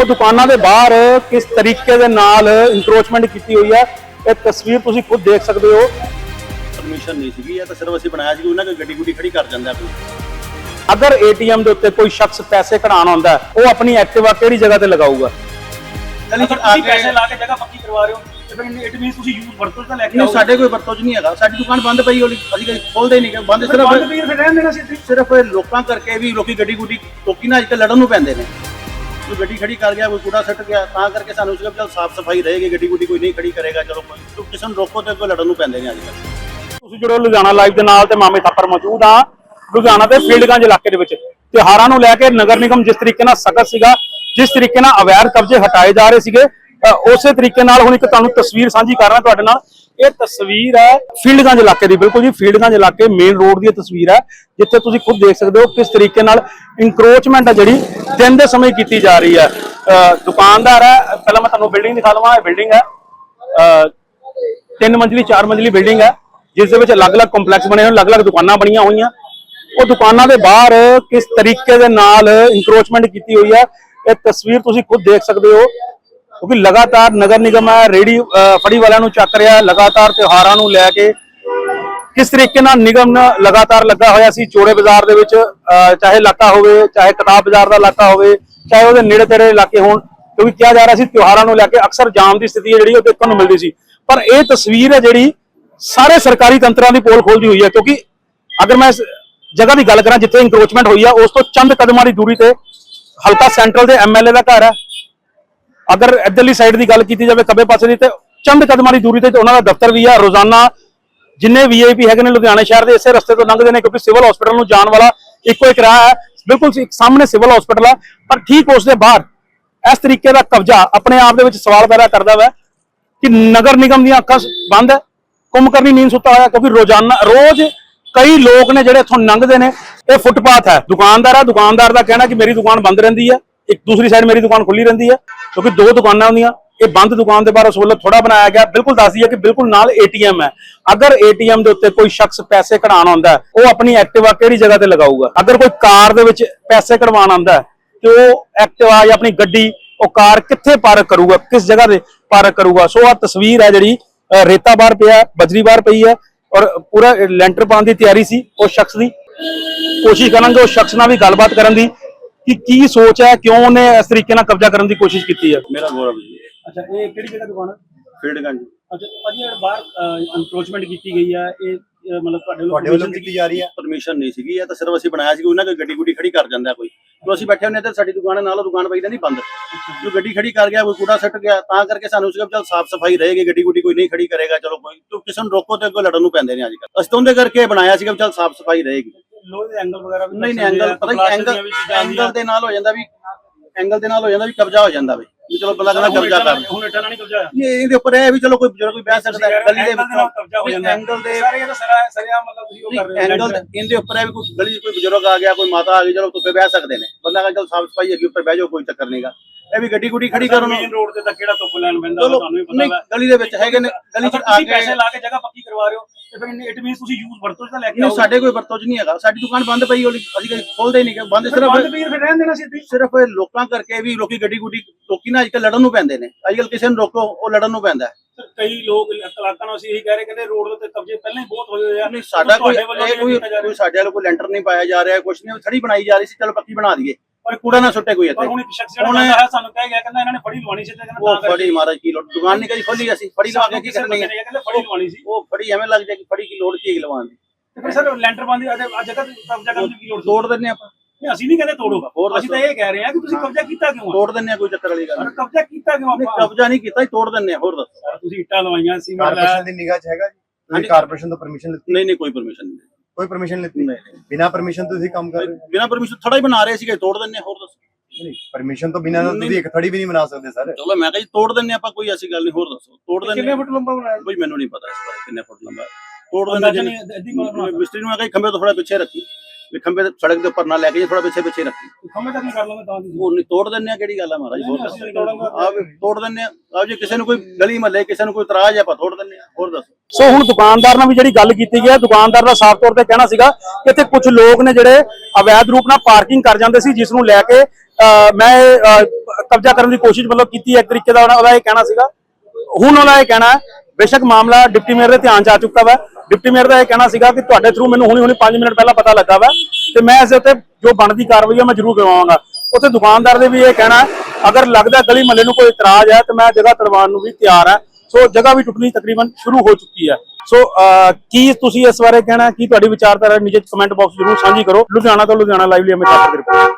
ਉਹ ਦੁਕਾਨਾਂ ਦੇ ਬਾਹਰ ਕਿਸ ਤਰੀਕੇ ਦੇ ਨਾਲ ਇਨਕਰੋਚਮੈਂਟ ਕੀਤੀ ਹੋਈ ਹੈ ਇਹ ਤਸਵੀਰ ਤੁਸੀਂ ਖੁਦ ਦੇਖ ਸਕਦੇ ਹੋ। ਪਰਮਿਸ਼ਨ ਨਹੀਂ ਸੀਗੀ ਇਹ ਤਾਂ ਸਿਰਫ ਅਸੀਂ ਬਣਾਇਆ ਸੀ ਕਿ ਉਹਨਾਂ ਕੋਈ ਗੱਡੀ ਗੁੱਡੀ ਖੜੀ ਕਰ ਜਾਂਦਾ ਕੋਈ। ਅਗਰ ਏਟੀਐਮ ਦੇ ਉੱਤੇ ਕੋਈ ਸ਼ਖਸ ਪੈਸੇ ਕਢਾਉਣ ਆਉਂਦਾ ਉਹ ਆਪਣੀ ਐਕਟਿਵਾ ਕਿਹੜੀ ਜਗ੍ਹਾ ਤੇ ਲਗਾਊਗਾ? ਗਲੀ ਚ ਅਗਰ ਆ ਤੁਸੀਂ ਕੇ ਪੈਸੇ ਲਾ ਕੇ ਜਗ੍ਹਾ ਪੱਕੀ ਕਰਵਾ ਰਹੇ ਹੋ ਤੇ ਫਿਰ ਇਟ ਮੀਨਸ ਤੁਸੀਂ ਯੂਜ਼ ਵਰਤੋਂ ਤਾਂ ਲੈ ਕੇ ਨਹੀਂ ਆਓ ਸਾਡੇ ਕੋਈ ਵਰਤੋਂ ਚ ਨਹੀਂ ਹੈਗਾ। ਸਾਡੀ ਦੁਕਾਨ ਬੰਦ ਪਈ ਹੋਲੀ। ਅਸੀਂ ਕਦੇ ਖੋਲਦੇ ਹੀ ਨਹੀਂ ਗੇ ਬੰਦ ਬੰਦ ਸਿਰਫ ਪਈ ਫਿਰ ਰਹਿਣ ਦੇਣਾ ਸੀ ਸਿਰਫ ਲੋਕਾਂ ਕਰਕੇ ਵੀ ਲੋਕੀ ਗੱਡੀ ਗੁੱਡੀ ਲੋਕੀ ਨਾ ਅੱਜ ਕੱਲ੍ਹ ਲੜਨ ਨੂੰ ਪੈਂਦੇ ਨੇ। ਕੋਈ ਗੱਡੀ ਖੜੀ ਕਰ ਗਿਆ ਕੋਈ ਕੂੜਾ ਸੱਟ ਗਿਆ ਤਾਂ ਕਰਕੇ ਸਾਨੂੰ ਸਿਰਫ ਚਲ ਸਾਫ਼ ਸਫ਼ਾਈ ਰਹੇਗੀ ਗੱਡੀ ਗੁੱਡੀ ਕੋਈ ਨਹੀਂ ਖੜੀ ਕਰੇਗਾ ਚਲੋ ਕੋਈ ਕਿਸੇ ਨੂੰ ਰੋਕੋ ਤੇ ਕੋਈ ਲੜਨ ਨੂੰ ਪੈਂਦੇ ਨੇ ਅੱਜ ਕੱਲ੍ਹ। ਤੁਸੀਂ ਜੁੜੋ ਲੁਧਿਆਣਾ ਲਾਈਵ ਦੇ ਨਾਲ ਤੇ ਮਾਮੇ ਥਾਪਰ ਮੌਜੂਦ ਆ। ਲੁਧਿਆਣਾ ਦੇ ਫੀਲਡਗੰਜ ਇਲਾਕੇ ਦੇ ਵਿੱਚ ਤਿਉਹਾਰਾਂ ਨੂੰ ਲੈ ਕੇ ਨਗਰ ਨਿਗਮ ਜਿਸ ਤਰੀਕੇ ਨਾਲ ਸਖਤ ਸੀਗਾ ਜਿਸ ਤਰੀਕੇ ਨਾਲ ਅਵੈਧ ਕਬਜ਼ੇ ਹਟਾਏ ਜਾ ਰਹੇ ਸੀਗੇ ਅ, ਉਸੇ ਤਰੀਕੇ ਨਾਲ ਹੁਣ ਇੱਕ ਤੁਹਾਨੂੰ ਤਸਵੀਰ ਸਾਂਝੀ ਕਰ ਰਿਹਾ ਤੁਹਾਡੇ ਨਾਲ। ਇਹ ਤਸਵੀਰ ਹੈ ਫੀਲਡਗੰਜ ਇਲਾਕੇ ਦੀ ਬਿਲਕੁਲ ਜੀ ਫੀਲਡਗੰਜ ਇਲਾਕੇ ਮੇਨ ਰੋਡ ਦੀ ਤਸਵੀਰ ਹੈ ਜਿੱਥੇ ਤੁਸੀਂ ਖੁਦ ਦੇਖ ਸਕਦੇ ਹੋ ਕਿਸ ਤਰੀਕੇ ਨਾਲ ਇਨਕਰੋਚਮੈਂਟ ਹੈ ਜਿਹੜੀ ਦਿਨ ਦੇ ਸਮੇਂ ਕੀਤੀ ਜਾ ਰਹੀ ਹੈ। ਦੁਕਾਨਦਾਰ ਹੈ ਪਹਿਲਾਂ ਮੈਂ ਤੁਹਾਨੂੰ ਬਿਲਡਿੰਗ ਦਿਖਾ ਲਵਾਂ ਇਹ ਬਿਲਡਿੰਗ ਹੈ। ਅ, ਤਿੰਨ ਮੰਜ਼ਲੀ ਚਾਰ ਮੰਜ਼ਲੀ ਬਿਲਡਿੰਗ ਹੈ ਜਿਸ ਦੇ ਵਿੱਚ ਅਲੱਗ-ਅਲੱਗ ਕੰਪਲੈਕਸ ਬਣੇ ਹੋਏ ਅਲੱਗ-ਅਲੱਗ ਦੁਕਾਨਾਂ ਬਣੀਆਂ ਹੋਈਆਂ। ਉਹ ਦੁਕਾਨਾਂ ਦੇ ਬਾਹਰ ਕਿਸ ਤਰੀਕੇ ਦੇ ਨਾਲ ਇਨਕਰੋਚਮੈਂਟ ਕੀਤੀ ਹੋਈ ਹੈ ਇਹ ਤਸਵੀਰ ਤੁਸੀਂ ਖੁਦ ਦੇਖ ਸਕਦੇ ਹੋ। ਕਿਉਂਕਿ ਲਗਾਤਾਰ ਨਗਰ ਨਿਗਮ ਹੈ ਰੇੜੀ ਫੜੀ ਵਾਲਿਆਂ ਨੂੰ ਚੱਕ ਰਿਹਾ ਲਗਾਤਾਰ ਤਿਉਹਾਰਾਂ ਨੂੰ ਲੈ ਕੇ। ਕਿਸ ਤਰੀਕੇ ਨਾਲ ਨਿਗਮ ਲਗਾਤਾਰ ਲੱਗਾ ਹੋਇਆ ਸੀ ਚੋੜੇ ਬਾਜ਼ਾਰ ਦੇ ਵਿੱਚ ਚਾਹੇ ਇਲਾਕਾ ਹੋਵੇ, ਚਾਹੇ ਕਿਤਾਬ ਬਾਜ਼ਾਰ ਦਾ ਇਲਾਕਾ ਹੋਵੇ, ਚਾਹੇ ਉਹਦੇ ਨੇੜੇ ਤੇੜੇ ਇਲਾਕੇ ਹੋਣ, ਕਿਉਂਕਿ ਕਿਹਾ ਜਾ ਰਿਹਾ ਸੀ ਤਿਉਹਾਰਾਂ ਨੂੰ ਲੈ ਕੇ ਅਕਸਰ ਜਾਮ ਦੀ ਸਥਿਤੀ ਹੈ ਜਿਹੜੀ, ਉਹ ਦੇਖਣ ਨੂੰ ਮਿਲਦੀ ਸੀ। ਪਰ ਇਹ ਤਸਵੀਰ ਹੈ ਜਿਹੜੀ ਸਾਰੇ ਸਰਕਾਰੀ ਤੰਤਰਾਂ ਦੀ ਪੋਲ ਖੋਲਦੀ ਹੋਈ ਹੈ, ਕਿਉਂਕਿ ਅਗਰ ਮੈਂ ਇਸ ਜਗ੍ਹਾ ਦੀ ਗੱਲ ਕਰਾਂ, ਜਿੱਥੇ ਇਨਕਰੋਚਮੈਂਟ ਹੋਈ ਹੈ ਉਸ ਤੋਂ ਚੰਦ ਕਦਮਾਂ ਦੀ ਦੂਰੀ ਤੇ ਹਲਕਾ ਸੈਂਟਰਲ ਦੇ ਐਮਐਲਏ ਦਾ ਘਰ ਹੈ। ਅਗਰ ਇੱਧਰਲੀ ਸਾਈਡ ਦੀ ਗੱਲ ਕੀਤੀ ਜਾਵੇ ਖੱਬੇ ਪਾਸੇ ਦੀ ਤੇ ਚੰਦ ਕਦਮਾਂ ਦੀ ਦੂਰੀ ਤੇ ਉਹਨਾਂ ਦਾ ਦਫ਼ਤਰ ਵੀ ਆ, ਰੋਜ਼ਾਨਾ ਜਿੰਨੇ ਵੀਆਈਪੀ ਹੈਗੇ ਨੇ ਲੁਧਿਆਣਾ ਸ਼ਹਿਰ ਦੇ ਇਸੇ ਰਸਤੇ ਤੋਂ ਲੰਘਦੇ ਨੇ ਕਿਉਂਕਿ ਸਿਵਲ ਹਸਪੀਟਲ ਨੂੰ ਜਾਣ ਵਾਲਾ ਇੱਕੋ ਇੱਕ ਰਾਹ ਹੈ। ਬਿਲਕੁਲ ਸਾਹਮਣੇ ਸਿਵਲ ਹਸਪੀਟਲ ਹੈ ਪਰ ਠੀਕ ਉਸ ਦੇ ਬਾਹਰ ਇਸ ਤਰੀਕੇ ਦਾ ਕਬਜ਼ਾ ਆਪਣੇ ਆਪ ਦੇ ਵਿੱਚ ਸਵਾਲ ਪੈਦਾ ਕਰਦਾ ਵਾ ਕਿ ਨਗਰ ਨਿਗਮ ਦੀਆਂ ਅੱਖਾਂ ਬੰਦ ਹੈ ਕੁੰਭਕਰਨੀ ਨੀਂਦ ਸੁੱਤਾ ਹੋਇਆ ਕਿਉਂਕਿ ਰੋਜ਼ਾਨਾ, ਰੋਜ਼ ਕਈ ਲੋਕ ਨੇ ਜਿਹੜੇ ਇੱਥੋਂ ਲੰਘਦੇ ਨੇ, ਇਹ ਫੁੱਟਪਾਥ ਹੈ। ਦੁਕਾਨਦਾਰ ਆ, ਦੁਕਾਨਦਾਰ ਦਾ ਕਹਿਣਾ ਕਿ ਮੇਰੀ ਦੁਕਾਨ ਬੰਦ ਰਹਿੰਦੀ ਹੈ। ਇੱਕ ਦੂਸਰੀ ਸਾਈਡ ਮੇਰੀ ਦੁਕਾਨ ਖੁੱਲੀ ਰਹਿੰਦੀ ਹੈ ਕਿਉਂਕਿ ਦੋ ਦੁਕਾਨਾਂ ਹੁੰਦੀਆਂ ਇਹ ਬੰਦ ਦੁਕਾਨ ਦੇ ਬਾਹਰ ਸਹੂਲਤ ਵੱਲੋਂ ਥੋੜਾ ਬਣਾਇਆ ਗਿਆ ਬਿਲਕੁਲ ਦੱਸਦੀ ਹੈ ਕਿ ਬਿਲਕੁਲ ਨਾਲ ਏਟੀਐਮ ਹੈ। ਅਗਰ ਏਟੀਐਮ ਦੇ ਉੱਤੇ ਕੋਈ ਸ਼ਖਸ ਪੈਸੇ ਕਢਾਉਣ ਆਉਂਦਾ ਹੈ, ਉਹ ਆਪਣੀ ਐਕਟਿਵਾ ਕਿਹੜੀ ਜਗ੍ਹਾ ਤੇ ਲਗਾਊਗਾ? ਅਗਰ ਕੋਈ ਕਾਰ ਦੇ ਵਿੱਚ ਪੈਸੇ ਕਢਵਾਉਣ ਆਉਂਦਾ ਹੈ, ਤੇ ਉਹ ਐਕਟਿਵਾ ਜਾਂ ਆਪਣੀ ਗੱਡੀ ਉਹ ਕਾਰ ਕਿੱਥੇ ਪਾਰਕ ਕਰੂਗਾ ਕਿਸ ਜਗ੍ਹਾ ਤੇ ਪਾਰਕ ਕਰੂਗਾ? ਸੋ ਆ ਤਸਵੀਰ ਹੈ ਜਿਹੜੀ ਰੇਤਾ ਬਾਹਰ ਪਿਆ ਬਜਰੀ ਬਾਹਰ ਪਈ ਹੈ ਔਰ ਪੂਰਾ ਲੈਂਟਰ ਪਾਉਣ ਦੀ ਤਿਆਰੀ ਸੀ ਉਸ ਸ਼ਖਸ ਦੀ। ਕੋਸ਼ਿਸ਼ ਕਰਾਂਗੇ ਉਸ ਸ਼ਖਸ ਨਾਲ ਵੀ ਗੱਲਬਾਤ ਕਰਨ ਦੀ। ਕਿ ਕੀ ਸੋਚ ਹੈ ਕਿਉਂ ਉਹਨੇ ਇਸ ਤਰੀਕੇ ਨਾਲ ਕਬਜ਼ਾ ਕਰਨ ਦੀ ਕੋਸ਼ਿਸ਼ ਕੀਤੀ ਹੈ? ਮੇਰਾ ਗੌਰਵ ਜੀ। ਅੱਛਾ ਇਹ ਕਿਹੜੀ ਜਗ੍ਹਾ ਦੁਕਾਨ ਹੈ? ਫੀਲਡਗੰਜ ਅੱਛਾ ਭਾਜੀ ਇਹ ਬਾਹਰ ਅਨਕਰੋਚਮੈਂਟ ਕੀਤੀ ਗਈ ਹੈ ਇਹ ਅਹ, ਮਤਲਬ ਤੁਹਾਡੇ ਵੱਲੋਂ ਤੁਹਾਡੇ ਵੱਲੋਂ permission ਕੀਤੀ ਜਾ ਰਹੀ ਹੈ? ਪਰਮਿਸ਼ਨ ਨਹੀਂ ਸੀਗੀ ਇਹ ਤਾਂ ਸਿਰਫ ਅਸੀਂ ਬਣਾਇਆ ਸੀ ਕਿ ਉਹਨਾਂ ਕੋਈ ਗੱਡੀ ਗੁੱਡੀ ਖੜੀ ਕਰ ਜਾਂਦਾ ਕੋਈ। ਜੋ ਅਸੀਂ ਬੈਠੇ ਹੁੰਦੇ ਤੇ ਸਾਡੀ ਦੁਕਾਨ ਨਾਲ ਦੁਕਾਨ ਪਈ ਰਹਿੰਦੀ ਬੰਦ। ਜੋ ਗੱਡੀ ਖੜੀ ਕਰ ਗਿਆ ਕੋਈ ਕੂੜਾ ਸੱਟ ਗਿਆ ਤਾਂ ਕਰਕੇ ਸਾਨੂੰ ਸਿਰਫ ਚਲ ਸਾਫ਼ ਸਫ਼ਾਈ ਰਹੇਗੀ ਗੱਡੀ ਗੁੱਡੀ ਕੋਈ ਨਹੀਂ ਖੜੀ ਕਰੇਗਾ ਚਲੋ ਕੋਈ ਤੋ ਕਿਸੇ ਨੂੰ ਰੋਕੋ ਤੇ ਕੋਈ ਲੜਨ ਨੂੰ ਪੈਂਦੇ ਨੇ ਅੱਜ ਕੱਲ੍ਹ। ਅਸੀਂ ਤਾਂ ਉਹਦੇ ਕਰਕੇ ਬਣਾਇਆ ਸੀਗਾ ਚਲ ਸਾਫ਼ ਸਫ਼ਾਈ ਰਹੇਗੀ। ਲੋਹੇ ਦੇ ਐਂਗਲ ਵਗੈਰਾ ਵੀ ਨਹੀਂ ਨਹੀਂ ਐਂਗਲ ਪਤਾ ਪਲਾਸਟਿਕ ਐਂਗਲ। ਐਂਗਲ ਦੇ ਨਾਲ ਹੋ ਜਾਂਦਾ ਵੀ ਐਂਗਲ ਦੇ ਨਾਲ ਹੋ ਜਾਂਦਾ ਵੀ ਕਬਜ਼ਾ ਹੋ ਜਾਂਦਾ ਵੀ ਵੀ ਚਲੋ ਬੰਦਾ ਕਹਿੰਦਾ ਕਬਜ਼ਾ ਕਰ। ਹੁਣ ਇੱਟਾਂ ਨਾਲ ਨਹੀਂ ਕਬਜ਼ਾ। ਨਹੀਂ ਇਹਦੇ ਉੱਪਰ ਇਹ ਵੀ ਚਲੋ ਕੋਈ ਬਜ਼ੁਰਗ ਕੋਈ ਬਹਿ ਸਕਦਾ ਹੈ ਗਲੀ ਦੇ ਹੋ ਵਿੱਚੋਂ। ਐਂਗਲ ਦੇ ਸਾਰੇ ਸਰਿਆ ਮਤਲਬ ਤੁਸੀਂ ਉਹ ਕਰ ਰਹੇ ਹੋ। ਐਂਗਲ ਇਹਦੇ ਉੱਪਰ ਹੈ ਵੀ ਕੋਈ ਗਲੀ 'ਚ ਕੋਈ ਬਜ਼ੁਰਗ ਆ ਗਿਆ ਕੋਈ ਮਾਤਾ ਆ ਗਈ ਚਲੋ ਧੁੱਪੇ ਬਹਿ ਸਕਦੇ ਨੇ। ਬੰਦਾ ਕਹਿੰਦਾ ਚਲ ਸਾਫ਼ ਸਫ਼ਾਈ ਹੈਗੀ ਉੱਪਰ ਬਹਿ ਜਾਓ ਕੋਈ ਚੱਕਰ ਨਹੀਂਗਾ ਇਹ ਵੀ ਗੱਡੀ ਗੁੱਡੀ ਖੜੀ ਕਰਨ ਮੇਨ ਰੋਡ ਤੇ ਤਾਂ ਕਿਹੜਾ ਧੁੱਪ ਲੈਣ ਪੈਂਦਾ ਚਲੋ ਤੁਹਾਨੂੰ ਵੀ ਪਤਾ ਹੈ ਗਲੀ ਦੇ ਵਿੱਚ ਹੈਗੇ ਨੇ ਗਲੀ 'ਚ ਆ ਕੇ ਪੈਸੇ ਲਾ ਕੇ ਜਗ੍ਹਾ ਪੱਕੀ ਕਰਵਾ ਰਹੇ ਹੋ। ਤੇ ਫਿਰ ਇਟ ਮੀਨਸ ਤੁਸੀਂ ਯੂਜ਼ ਵਰਤੋਂ ਤਾਂ ਲੈ ਕੇ ਨਹੀਂ ਆਓ ਸਾਡੇ ਕੋਈ ਵਰਤੋਂ 'ਚ ਨਹੀਂ ਹੈਗਾ। ਸਾਡੀ ਦੁਕਾਨ ਬੰਦ ਪਈ ਹੋਲੀ ਅਸੀਂ ਕਦੇ ਖੋਲਦੇ ਹੀ ਨਹੀਂ ਗੇ ਬੰਦ ਬੰਦ ਸਿਰਫ ਪਈ ਹੈ, ਫਿਰ ਰਹਿਣ ਦੇਣਾ ਸੀ ਇੱਥੇ। ਸਿਰਫ ਇਹ ਲੋਕਾਂ ਕਰਕੇ ਵੀ ਲੋਕੀ ਗੱਡੀ ਗੁੱਡੀ ਲੋਕੀ ਨਾ ਅੱਜ ਕੱਲ੍ਹ ਲੜਨ ਨੂੰ ਪੈਂਦੇ ਨੇ। ਅੱਜ ਕੱਲ੍ਹ ਕਿਸੇ ਨੂੰ ਰੋਕੋ ਉਹ ਲੜਨ ਨੂੰ ਪੈਂਦਾ ਹੈ। ਕਈ ਲੋਕ ਨੂੰ ਅਸੀਂ ਇਹੀ ਕਹਿ ਰਹੇ ਕਹਿੰਦੇ ਰੋਡ ਦੇ ਉੱਤੇ ਕਬਜ਼ੇ ਪਹਿਲਾਂ ਹੀ ਬਹੁਤ ਹੋਏ ਹੋਏ ਆ। ਨਹੀਂ ਸਾਡਾ ਕੋਈ ਤੁਹਾਡੇ ਵੱਲੋਂ ਇਹ ਵੀ ਕੋਈ ਕੀਤਾ ਜਾ ਰਿਹਾ। ਕੋਈ ਸਾਡੇ ਵੱਲ ਕੋਈ ਲੈਂਟਰ ਨਹੀਂ ਪਾਇਆ ਜਾ ਰਿਹਾ ਕੁਛ ਨਹੀਂ। ਥੜੀ ਬਣਾਈ ਜਾ ਰਹੀ ਸੀ ਚਲੋ ਪੱਕੀ ਬਣਾ ਦਈਏ। ਪਰ ਕੂੜਾ ਨਾ ਸੁੱਟੇ ਕੋਈ ਪਰ ਇੱਥੇ ਹੁਣ ਇੱਕ ਸ਼ਖਸ ਜਿਹੜਾ ਕਹਿੰਦਾ ਹੈ ਸਾਨੂੰ ਕਹਿ ਗਿਆ ਕਹਿੰਦਾ ਇਹਨਾਂ ਨੇ ਫੜੀ ਲਵਾਣੀ ਸੀ ਤੇ ਕਹਿੰਦਾ ਉਹ ਫੜੀ ਮਹਾਰਾਜ ਕੀ ਲੋੜ? ਦੁਕਾਨ ਨਹੀਂ ਕਦੀ ਖੋਲੀ ਅਸੀਂ? ਫੜੀ ਲਵਾ ਕੇ ਕੀ ਕਰਨੀ ਹੈ? ਕਹਿੰਦੇ ਫੜੀ ਲਵਾਣੀ ਸੀ। ਉਹ ਫੜੀ ਐਵੇਂ ਲੱਗ ਜਾਏਗੀ ਫੜੀ ਕੀ ਲੋੜ ਕੀ ਹੈ ਲਵਾਉਣ ਦੀ? ਤੇ ਫਿਰ ਸਰ ਲੈਂਟਰ ਬੰਦੀ ਅੱਜ ਅੱਜ ਤੱਕ ਕਬਜ਼ਾ ਕਰਨ ਦੀ ਕੀ ਲੋੜ ਸੀ? ਤੋੜ ਦਿੰਨੇ ਆਪਾਂ। ਨਹੀਂ ਅਸੀਂ ਨਹੀਂ ਕਹਿੰਦੇ ਤੋੜੋ। ਅਸੀਂ ਤਾਂ ਇਹ ਕਹਿ ਰਹੇ ਹਾਂ ਕਿ ਤੁਸੀਂ ਕਬਜ਼ਾ ਕੀਤਾ ਕਿਉਂ ਆ? ਤੋੜ ਦਿੰਨੇ ਆ ਕੋਈ ਚੱਕਰ ਵਾਲੀ ਗੱਲ ਨਹੀਂ। ਕਬਜ਼ਾ ਕੀਤਾ ਕਿਉਂ ਆਪਾਂ? ਕਬਜ਼ਾ ਨਹੀਂ ਕੀਤਾ ਤੋੜ ਦਿੰਨੇ ਆ ਹੋਰ ਦੱਸੋ। ਤੁਸੀਂ ਇੱਟਾਂ ਲਵਾਈਆਂ ਸੀਮੈਂਟ ਕਾਰਪੋਰੇਸ਼ਨ ਦੀ ਨਿਗਾਹ 'ਚ ਹੈਗਾ ਜੀ? ਕਾਰਪੋਰੇਸ਼ਨ ਤੋਂ ਪਰਮਿਸ਼ਨ ਲਿੱਤੀ? ਨਹੀਂ ਨਹੀਂ ਕੋਈ ਪਰਮਿਸ਼ਨ ਨਹੀਂ। ਕੋਈ ਪਰਮਿਸ਼ਨ ਲਿੱਤੀ ਬਿਨਾਂ ਪਰਮਿਸ਼ਨ ਤੋਂ ਤੁਸੀਂ ਕੰਮ ਕਰ ਰਹੇ ਬਿਨਾਂ ਪਰਮਿਸ਼ਨ ਥੜਾ ਹੀ ਬਣਾ ਰਹੇ ਸੀਗੇ ਤੋੜ ਦਿੰਨੇ ਹੋਰ ਦੱਸੋ। ਹੋ ਨਹੀਂ ਪਰਮਿਸ਼ਨ ਤੋਂ ਬਿਨਾਂ ਤਾਂ ਨਹੀਂ। ਤੁਸੀਂ ਇੱਕ ਥੜੀ ਵੀ ਨਹੀਂ ਬਣਾ ਸਕਦੇ ਸਰ। ਚਲੋ ਮੈਂ ਕਿਹਾ ਜੀ ਤੋੜ ਦਿੰਨੇ ਆਪਾਂ ਕੋਈ ਐਸੀ ਗੱਲ ਨਹੀਂ ਹੋਰ ਦੱਸੋ। ਤੋੜ ਦਿੰਨੇ ਕਿੰਨੇ। ਫੁੱਟ ਲੰਬਾ ਬਣਾਇਆ? ਬਈ ਮੈਨੂੰ ਨਹੀਂ ਪਤਾ ਇਸ ਬਾਰੇ ਕਿੰਨੇ ਫੁੱਟ ਲੰਬਾ। ਹੈ। ਤੋੜ ਦਿੰਨੇ ਮਿਸਤਰੀ ਨੂੰ ਆ ਕੇ ਖੰਭੇ ਤੋਂ ਥੋੜਾ ਪਿੱਛੇ ਰੱਖੀ। ਵੀ ਖੰਭੇ ਤੇ ਸੜਕ ਦੇ ਉੱਪਰ ਨਾ ਲੈ ਕੇ ਥੋੜਾ ਪਿੱਛੇ ਪਿੱਛੇ ਰੱਖੀ। ਖੰਮੇ ਤੱਕ ਨਹੀਂ ਕਰ ਲਓਗੇ ਤਾਂ ਦੀ ਉਹ ਨਹੀਂ ਤੋੜ ਦਿੰਨੇ ਆ ਕਿਹੜੀ ਗੱਲ ਆ ਮਹਾਰਾਜ? ਹੋਰ ਨਹੀਂ, ਦੱਸੋ। ਅਸੀਂ ਤੋੜਾਂਗੇ। ਆ ਵੀ ਤੋੜ ਦਿੰਨੇ ਆ। ਆ ਜੇ ਕਿਸੇ ਨੂੰ ਕੋਈ ਗਲੀ ਮਹੱਲੇ ਕਿਸੇ ਨੂੰ ਕੋਈ ਇਤਰਾਜ਼ ਹੈ ਆਪਾਂ ਤੋੜ ਦਿੰਨੇ ਆ। ਹੋਰ ਦੱਸੋ। ਸੋ ਹੁਣ ਦੁਕਾਨਦਾਰ ਨਾਲ ਵੀ ਜਿਹੜੀ ਗੱਲ ਕੀਤੀ ਗਈ ਹੈ ਦੁਕਾਨਦਾਰ ਦਾ ਸਾਫ਼ ਤੌਰ ਤੇ ਕਹਿਣਾ ਸੀਗਾ ਕਿ ਇੱਥੇ ਕੁਝ ਲੋਕ ਨੇ ਜਿਹੜੇ ਅਵੈਧ ਰੂਪ ਨਾਲ ਪਾਰਕਿੰਗ ਕਰ ਜਾਂਦੇ ਸੀ ਜਿਸ ਨੂੰ ਲੈ ਕੇ ਅਹ, ਮੈਂ ਕਬਜ਼ਾ ਕਰਨ ਦੀ ਕੋਸ਼ਿਸ਼ ਮਤਲਬ ਕੀਤੀ ਹੈ ਇੱਕ ਤਰੀਕੇ ਦਾ ਉਹਨਾਂ- ਉਹਦਾ ਇਹ ਕਹਿਣਾ ਸੀਗਾ। ਹੁਣ ਉਹਦਾ ਇਹ ਕਹਿਣਾ ਹੈ ਬੇਸ਼ੱਕ ਮਾਮਲਾ ਡਿਪਟੀ ਮੇਅਰ ਦੇ ਧਿਆਨ ਚ ਆ ਚੁੱਕਾ ਵਾ। ਡਿਪਟੀ ਮੇਅਰ ਦਾ ਇਹ ਕਹਿਣਾ ਸੀਗਾ ਕਿ ਤੁਹਾਡੇ ਥਰੂ ਮੈਨੂੰ ਹੁਣੀ ਹੁਣੀ 5 ਮਿੰਟ ਪਹਿਲਾਂ ਪਤਾ ਲੱਗਾ ਵਾ ਤੇ ਮੈਂ ਇਸ ਦੇ ਉੱਤੇ ਜੋ ਬਣਦੀ ਕਾਰਵਾਈ ਹੈ ਮੈਂ ਜ਼ਰੂਰ ਕਰਵਾਵਾਂਗਾ। ਉੱਥੇ ਦੁਕਾਨਦਾਰ ਦੇ ਵੀ ਇਹ ਕਹਿਣਾ, ਅਗਰ ਲੱਗਦਾ ਗਲੀ ਮਹੱਲੇ ਨੂੰ ਕੋਈ ਇਤਰਾਜ਼ ਹੈ, ਤੇ ਮੈਂ ਜਗ੍ਹਾ ਤੜਵਾਉਣ ਨੂੰ ਵੀ ਤਿਆਰ ਹਾਂ। ਸੋ ਜਗ੍ਹਾ ਵੀ ਟੁੱਟਣੀ ਤਕਰੀਬਨ ਸ਼ੁਰੂ ਹੋ ਚੁੱਕੀ ਹੈ। ਸੋ ਕੀ ਤੁਸੀਂ ਇਸ ਬਾਰੇ ਕਹਿਣਾ, ਕੀ ਤੁਹਾਡੀ ਵਿਚਾਰਧਾਰਾ ਨੀਚੇ ਕਮੈਂਟ ਬਾਕਸ ਜ਼ਰੂਰ ਸਾਂਝੀ ਕਰੋ। ਲੁਧਿਆਣਾ ਤੋਂ ਲੁਧਿਆਣਾ ਲਾਈਵ ਲਈ ਅਮਿਤ ਥਾਪਰ ਦੀ ਰਿਪੋਰਟ।